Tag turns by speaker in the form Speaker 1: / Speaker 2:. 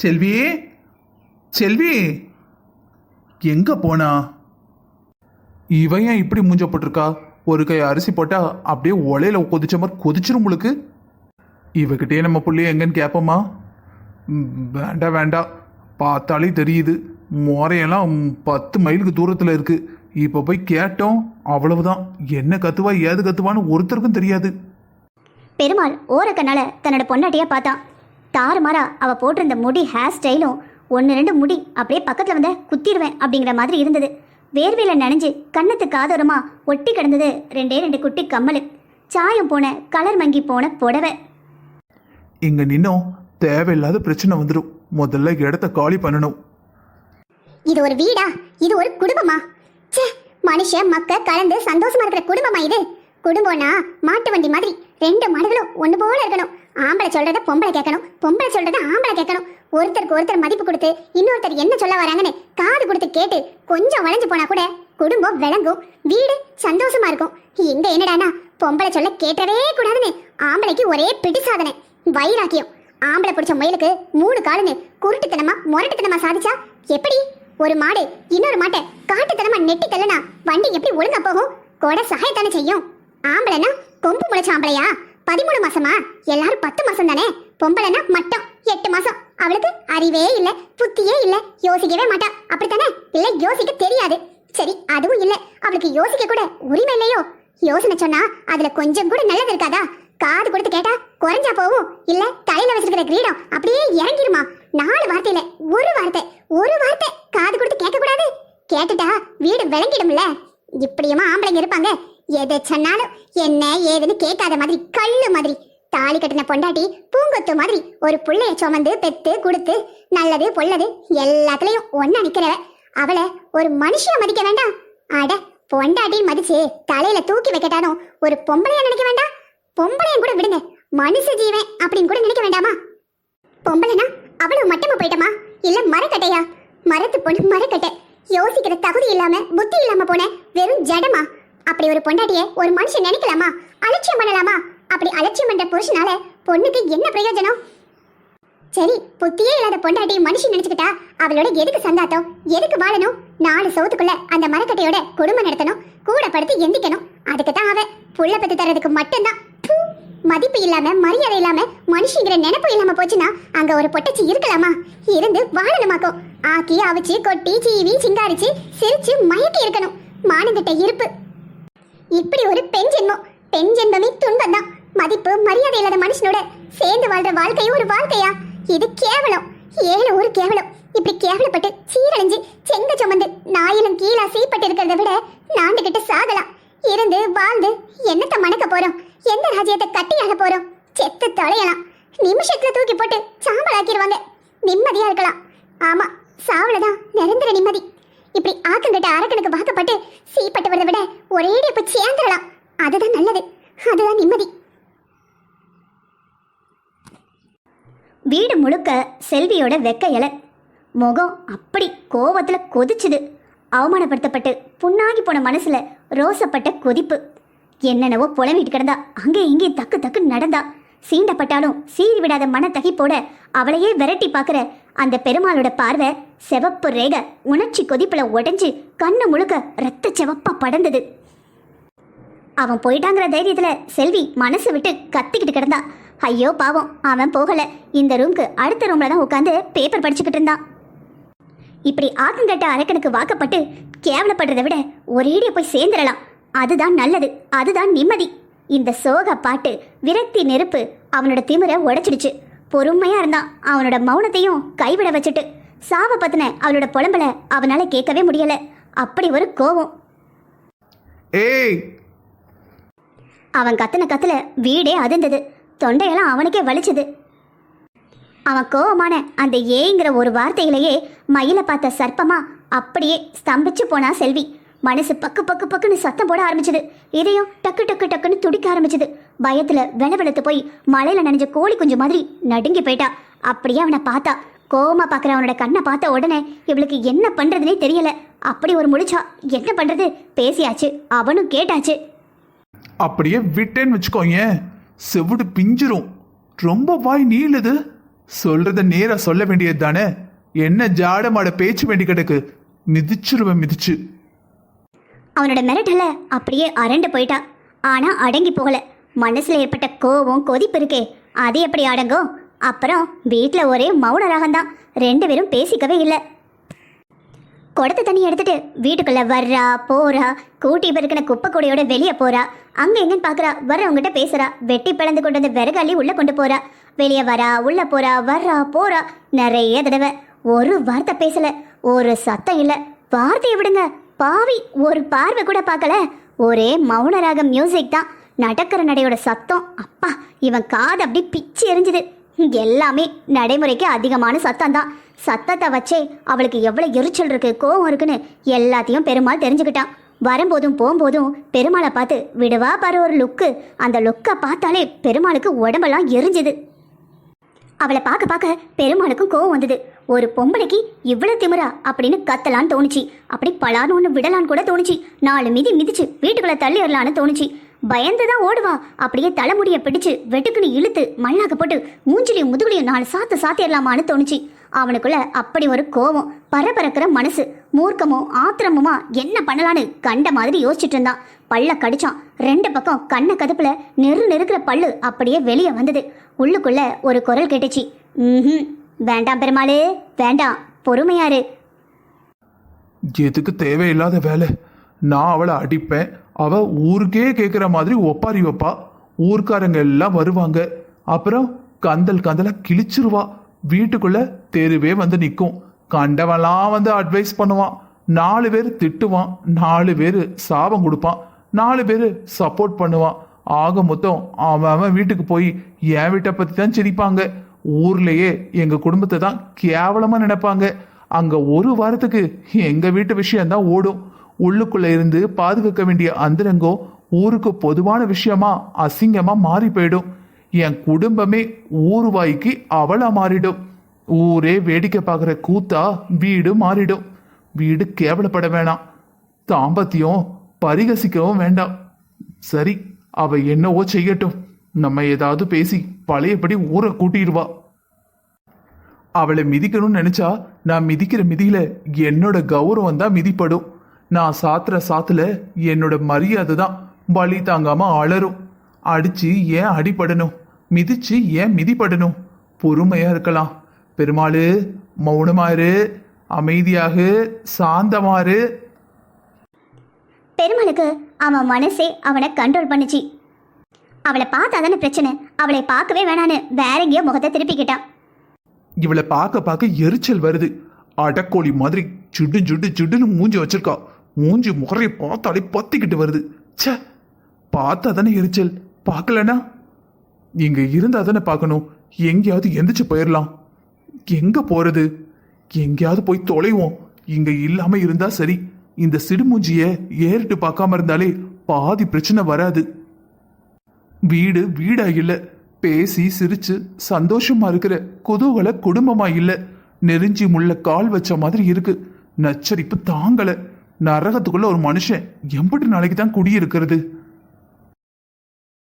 Speaker 1: செல்வி செல்வி எங்க போனா? இவன் ஏன் இப்படி மூஞ்ச போட்டிருக்கா? ஒரு கை அரிசி போட்டா அப்படியே ஒலையில கொதிச்ச மாதிரி கொதிச்சிரும் உங்களுக்கு? இவகிட்டே நம்ம புள்ளைய எங்கன்னு கேட்போமா வேண்டாம் வேண்டாம் பார்த்தாலே தெரியுது. முறையெல்லாம் பத்து மைலுக்கு தூரத்தில் இருக்கு. இப்போ போய் கேட்டோம் அவ்வளவுதான். என்ன கத்துவா ஏது கத்துவான்னு ஒருத்தருக்கும் தெரியாது.
Speaker 2: பெருமாள் ஓரக்கண்ணால தன்னோட பொண்டாட்டியா பார்த்தான். தாறுமாறா அவ போட்டிருந்த முடி ஹேர் ஸ்டைலும் ஒன்று ரெண்டு முடி அப்படியே பக்கத்தில் வந்த குத்திடுவேன் அப்படிங்கிற மாதிரி இருந்தது. வேர்வையில நனைஞ்சு கண்ணத்து காதோரமா ஒட்டி கிடந்தது ரெண்டே ரெண்டு குட்டி கம்மல். சாயம் போன கலர் மங்கி போன புடவை.
Speaker 1: இங்க நின்னோம் தேவையில்லாத பிரச்சனை வந்துடும் முதல்ல இடத்த காலி பண்ணணும்.
Speaker 2: இது ஒரு வீடா? இது ஒரு குடும்பமா? ச்சே மனுஷன் மக்க கலந்து சந்தோஷமா இருக்கிற குடும்பமா இது? குடும்பம்னா மாட்டு வண்டி மாதிரி ரெண்டு மாடுகளும் ஒண்ணு போல இருக்கணும். ஆம்பளை சொல்றத பொம்பளை கேட்கணும் பொம்பளை சொல்றத ஆம்பளை கேட்கணும். ஒருத்தருக்கு ஒருத்தர் மதிப்பு கொடுத்து இன்னொருத்தர் என்ன சொல்ல வராங்கன்னு காது கொடுத்து கேட்டு கொஞ்சம் வளைஞ்சு போனா கூட குடும்பம் விளங்கும் வீடு சந்தோஷமா இருக்கும். இங்க என்னடானா பொம்பளை சொல்ல கேட்டவே கூடாதுன்னு ஆம்பளைக்கு ஒரே பிடி சாதனை வைராக்கியம். ஆம்பளை பிடிச்ச முயலுக்கு மூணு காலுன்னு குருட்டுத்தனமா முரட்டுத்தனமா சாதிச்சா எப்படி? ஒரு மாடு இன்னொரு மாட்டை காட்டுத்தனமா நெட்டி தள்ளனா வண்டி எப்படி ஒழுங்கா போகும்? கொடை சகாயத்தானே செய்யும். ஆம்பளைனா கொம்பு முளைச்ச ஆம்பளையா? பதிமூணு மாசமா? எல்லாரும் பத்து மாசம் தானே? பொம்பளைனா மட்டும் எட்டு மாசம். அவளுக்கு அறிவே இல்ல புத்தியே இல்ல யோசிக்கவே மாட்டா. அப்படித்தானே? இல்ல யோசிக்க தெரியாது. சரி அதுவும் இல்ல. அவளுக்கு யோசிக்க கூட உரிமை இல்லையோ? யோசனை சொன்னா அதுல கொஞ்சம் கூட நல்லது இருக்காதா? காது கொடுத்து கேட்டா குறைஞ்சா போகும். இல்ல தலையில வச்சிருக்கிற கிரீடம் அப்படியே இறங்கிருமா? நாலு வார்த்தையில ஒரு வார்த்தை ஒரு வார்த்தை. காது கொடுத்து கேட்க கூடாது கேட்டுட்டா வீடு விளங்கிடும்ல. இப்படியுமா ஆம்பளைங்க இருப்பாங்க. எதை சொன்னாலும் என்ன ஏதுன்னு கேட்காத மாதிரி கல்லு மாதிரி. தாலி கட்டின பொண்டாட்டி பூங்கொத்து மாதிரி ஒரு புள்ளைய சுமந்து பெத்து கொடுத்து நல்லது பொல்லது எல்லாத்துலயும் ஒன்னா நிக்கிறவ. அவளை ஒரு மனுஷிய மதிக்க வேண்டாம். அட பொண்டாட்டி மதிச்சு தலையில தூக்கி வைக்கட்டானோ ஒரு பொம்பளையா நினைக்க வேண்டாம். பொம்பளையும் கூட விடுங்க. மனுஷ ஜீவன் அப்படின்னு கூட நினைக்க வேண்டாமா? பொம்பளைனா அவ்வளவு மட்டமா போயிட்டமா? இல்ல மரக்கட்டையா? மரத்து பொண்ணு மரக்கட்டை. யோசிக்கிற தகுதி இல்லாம புத்தி இல்லாம போன வெறும் ஜடமா? அப்படி ஒரு பொண்டாட்டிய ஒரு மனுஷன் நினைக்கலாமா? அலட்சியம் பண்ணலாமா? அப்படி அலட்சியம் பண்ற புருஷனால பொண்ணுக்கு என்ன பிரயோஜனம்? சரி புத்தியே இல்லாத பொண்டாட்டி மனுஷன் நினைச்சுக்கிட்டா அவளோட எதுக்கு சந்தாத்தம் எதுக்கு வாழணும்? நாலு சவுத்துக்குள்ள அந்த மரக்கட்டையோட குடும்பம் நடத்தணும். கூட படுத்து எந்திக்கணும். அதுக்கு தான் அவ புள்ள பத்து தர்றதுக்கு மட்டும்தான். மதிப்பு இல்லாம மரியாதை இல்லாம மனுஷங்கிற நினைப்பு இல்லாம போச்சுன்னா அங்க ஒரு பொட்டச்சி இருக்கலாமா? இருந்து வாழணுமாக்கும் ஆக்கி அவிச்சு கொட்டி சீவி சிங்காரிச்சு சிரிச்சு மயக்கி இருக்கணும். மானங்கிட்ட இருப்பு. இப்படி ஒரு பெண் ஜென்மம். பெண் ஜென்மமே துன்பம் தான் மதிப்பு மரியாதை இல்லாத மனுஷனோட சேர்ந்து வாழ்ற வாழ்க்கை ஒரு வாழ்க்கையா? இது கேவலம். ஏழு ஒரு கேவலம். இப்படி கேவலப்பட்டு சீரழிஞ்சு செங்க சுமந்து நாயிலும் கீழா சீப்பட்டு இருக்கிறத விட நாண்டுகிட்டு சாகலாம். இருந்து வாழ்ந்து என்னத்த மணக்க போறோம்? எந்த ராஜ்யத்தை கட்டியாக போறோம்? செத்து தொலையலாம். நிமிஷத்துல தூக்கி போட்டு சாம்பலாக்கிடுவாங்க நிம்மதியா இருக்கலாம். ஆமா சாவுலதான். நிரந்தர நிம்மதி. இப்படி ஆக்கங்கிட்ட அரக்கனுக்கு வாக்கப்பட்டு சீப்பட்டு வரதை விட ஒரே போய் சேர்ந்துடலாம். அதுதான் நல்லது. அதுதான் நிம்மதி. வீடு முழுக்க செல்வியோட வெக்க இலை. முகம் அப்படி கோவத்துல கொதிச்சுது. அவமானப்படுத்தப்பட்டு புண்ணாகி போன மனசுல ரோசப்பட்ட கொதிப்பு. என்னென்னவோ புலம்பிட்டு கிடந்தா அங்கே இங்கே தக்கு தக்கு நடந்தா. சீண்டப்பட்டாலும் சீறி விடாத மன தகிப்போட அவளையே விரட்டி பார்க்குற அந்த பெருமாளோட பார்வை செவப்பு ரேக உணர்ச்சி கொதிப்பில் உடைஞ்சு கண்ணு முழுக்க ரத்த செவப்பா படர்ந்தது. அவன் போயிட்டாங்கிற தைரியத்தில் செல்வி மனசு விட்டு கத்திக்கிட்டு கிடந்தா. ஐயோ பாவம் அவன் போகலை. இந்த ரூம்க்கு அடுத்த ரூமில் தான் உட்காந்து பேப்பர் படிச்சுக்கிட்டு இருந்தான். இப்படி ஆக்கங்கட்ட அரக்கனுக்கு வாக்கப்பட்டு கேவலப்படுறதை விட ஒரேடிய போய் சேர்ந்துடலாம். அதுதான் நல்லது அதுதான் நிம்மதி. இந்த சோக பாட்டு விரக்தி நெருப்பு அவனோட திமிரை உடைச்சிடுச்சு. பொறுமையா இருந்தான் அவனோட மௌனத்தையும் கைவிட வச்சுட்டு சாவ பத்தின அவளோட புலம்பல அவனால கேட்கவே முடியல. அப்படி ஒரு கோவம்.
Speaker 1: ஏய்!
Speaker 2: அவன் கத்துன கத்துல வீடே அதிர்ந்தது. தொண்டையெல்லாம் அவனுக்கே வலிச்சது. அவன் கோவமான அந்த ஏங்கிற ஒரு வார்த்தையிலேயே மயில பார்த்த சர்ப்பமா அப்படியே ஸ்தம்பிச்சு போனா செல்வி. மனசு பக்கு பக்கு பக்குன்னு சத்தம் போட ஆரம்பிச்சது. இதயம் டக்கு டக்கு டக்குன்னு துடிக்க ஆரம்பிச்சது. பயத்துல வெளவெளுத்து போய் மலையில நனைஞ்ச கோழி குஞ்சு மாதிரி நடுங்கி போயிட்டா. அப்படியே அவனை பார்த்தா. கோவமா பார்க்குற அவனோட கண்ணை பார்த்த உடனே இவளுக்கு என்ன பண்றதுனே தெரியல. அப்படி ஒரு முடிச்சா என்ன பண்றது? பேசியாச்சு. அவனும் கேட்டாச்சு.
Speaker 1: அப்படியே விட்டேன்னு வச்சுக்கோங்க செவிடு பிஞ்சிரும். ரொம்ப வாய் நீளுது. சொல்றத நேரா சொல்ல வேண்டியது தானே என்ன ஜாடமாட பேச்சு வேண்டி கிடக்கு? மிதிச்சிருவேன் மிதிச்சு.
Speaker 3: அவனோட மிரட்டல அப்படியே அரண்டு போயிட்டா. ஆனா அடங்கி போகல. மனசுல ஏற்பட்ட கோவம் கொதிப்பு இருக்கே. அது எப்படி அடங்கும் அப்புறம் வீட்டில் ஒரே மௌன ராகம்தான் ரெண்டு பேரும் பேசிக்கவே இல்லை. குடத்தை தண்ணி எடுத்துட்டு வீட்டுக்குள்ள வர்றா போறா கூட்டி பெருக்கின குப்பை கூடையோட வெளியே போறா. அங்க எங்கன்னு பாக்குறா வர்றவங்ககிட்ட பேசுறா. வெட்டி பிளந்து கொண்டு வந்து விறகாலி உள்ள கொண்டு போறா. வெளியே வரா உள்ள போறா வர்றா போறா. நிறைய தடவை ஒரு வார்த்தை பேசல ஒரு சத்தம் இல்ல. வார்த்தையை விடுங்க. பாவி ஒரு பார்வை கூட பார்க்கல. ஒரே மௌனராக மியூசிக் தான். நடக்கிற நடையோட சத்தம். அப்பா இவன் காது அப்படி பிச்சு எரிஞ்சுது. எல்லாமே நடைமுறைக்கு அதிகமான சத்தம் தான் சத்தத்தை வச்சே அவளுக்கு எவ்வளோ எரிச்சல் இருக்கு கோவம் இருக்குன்னு எல்லாத்தையும் பெருமாள் தெரிஞ்சுக்கிட்டான். வரும்போதும் போகும்போதும் பெருமாளை பார்த்து விடுவா பாரு ஒரு லுக்கு. அந்த லுக்கை பார்த்தாலே பெருமாளுக்கு உடம்பெல்லாம் எரிஞ்சுது. அவளை பார்க்க பார்க்க பெருமாளுக்கும் கோவம் வந்தது. ஒரு பொம்பளைக்கு இவ்வளோ திமிரா அப்படின்னு கத்தலான்னு தோணுச்சு. அப்படி பலான்னு ஒன்று விடலான்னு கூட தோணுச்சு. நாலு மிதி மிதிச்சு வீட்டுக்குள்ளே தள்ளிடலான்னு தோணுச்சு. பயந்து தான் ஓடுவா அப்படியே தலைமுடியை பிடிச்சு வெட்டுக்குன்னு இழுத்து மண்ணாக்க போட்டு மூஞ்சிலையும் முதுகுலையும் நாலு சாத்து சாத்திடலாமான்னு தோணுச்சு. அவனுக்குள்ள அப்படி ஒரு கோவம் பரபரக்கிற மனசு மூர்க்கமோ ஆத்திரமுமா என்ன பண்ணலான்னு கண்ட மாதிரி யோசிச்சுட்டு இருந்தான். பல்ல கடிச்சான். ரெண்டு பக்கம் கண்ண கதுப்புல நெரு நெருக்கிற பல்லு அப்படியே வெளியே வந்தது. உள்ளுக்குள்ள ஒரு குரல் கேட்டுச்சு. ம் வேண்டாம் பெருமாளே வேண்டாம். பொறுமையாரு
Speaker 1: எதுக்கு தேவையில்லாத வேலை? நான் அவளை அடிப்பேன். அவ ஊருக்கே கேட்குற மாதிரி ஒப்பாரி வைப்பா. ஊர்க்காரங்க எல்லாம் வருவாங்க. அப்புறம் கந்தல் கந்தலா கிழிச்சிருவா. வீட்டுக்குள்ள தெருவே வந்து நிற்கும் கண்டவன்லாம் வந்து அட்வைஸ் பண்ணுவான். நாலு பேர் திட்டுவான். நாலு பேர் சாபம் கொடுப்பான். நாலு பேர் சப்போர்ட் பண்ணுவான். ஆக மொத்தம் அவன் அவன் வீட்டுக்கு போய் என் வீட்டை பற்றி தான் சிரிப்பாங்க. ஊர்லேயே எங்கள் குடும்பத்தை தான் கேவலமாக நினைப்பாங்க. அங்கே ஒரு வாரத்துக்கு எங்கள் வீட்டு விஷயம்தான் ஓடும். உள்ளுக்குள்ள இருந்து பாதுகாக்க வேண்டிய அந்தரங்கம் ஊருக்கு பொதுவான விஷயமா அசிங்கமா மாறி போயிடும். என் குடும்பமே ஊர்வாய்க்கு அவளா மாறிடும். ஊரே வேடிக்கை பார்க்குற கூத்தா வீடு மாறிடும். வீடு கேவலப்பட வேணாம். தாம்பத்தியம் பரிகசிக்கவும் வேண்டாம். சரி அவ என்னவோ செய்யட்டும். நம்ம ஏதாவது பேசி பழையபடி ஊரை கூட்டிடுவா. அவளை மிதிக்கணும்னு நினைச்சா நான் மிதிக்கிற மிதியில என்னோட கௌரவம் தான் மிதிப்படும். நான் சாத்துற சாத்துல என்னோட மரியாதை தான். பலி தாங்காம அலறும் அடிச்சு ஏன் அடிபடணும்? மிதிச்சு ஏன் மிதிப்படணும் பொறுமையா இருக்கலாம். பெருமாளு மௌனமாரு அமைதியாக. சாந்தமாறு
Speaker 3: பெருமாளுக்கு அவன் மனசே அவனை கண்ட்ரோல் பண்ணுச்சு. அவளை பார்த்தா தானே பிரச்சனை? அவளை பார்க்கவே வேணான்னு வேற எங்கேயோ முகத்தை திருப்பிக்கிட்டான்.
Speaker 1: இவளை பார்க்க பார்க்க எரிச்சல் வருது. அடக்கோழி மாதிரி சுடு சுடு சுடுன்னு மூஞ்சி வச்சிருக்கா. மூஞ்சி முகரை பார்த்தாலே பத்திக்கிட்டு வருது. ச்சே பார்த்தா தானே எரிச்சல். பார்க்கலனா? இங்க இருந்தா தானே பார்க்கணும். எங்கேயாவது எந்திரிச்சு போயிடலாம் எங்க போறது? எங்கேயாவது போய் தொலைவோம். இங்க இல்லாம இருந்தா சரி. இந்த சிடுமூஞ்சிய ஏறிட்டு பார்க்காம இருந்தாலே பாதி பிரச்சனை வராது. வீடு வீடா இல்ல. பேசி சிரிச்சு சந்தோஷமா இருக்கிற குதூகல குடும்பமா இல்ல. நெருஞ்சி முள்ள கால் வச்ச மாதிரி இருக்கு. நச்சரிப்பு தாங்கலை. நரகத்துக்குள்ள ஒரு மனுஷன் எம்பட்டு நாளைக்கு தான் குடியிருக்கிறது.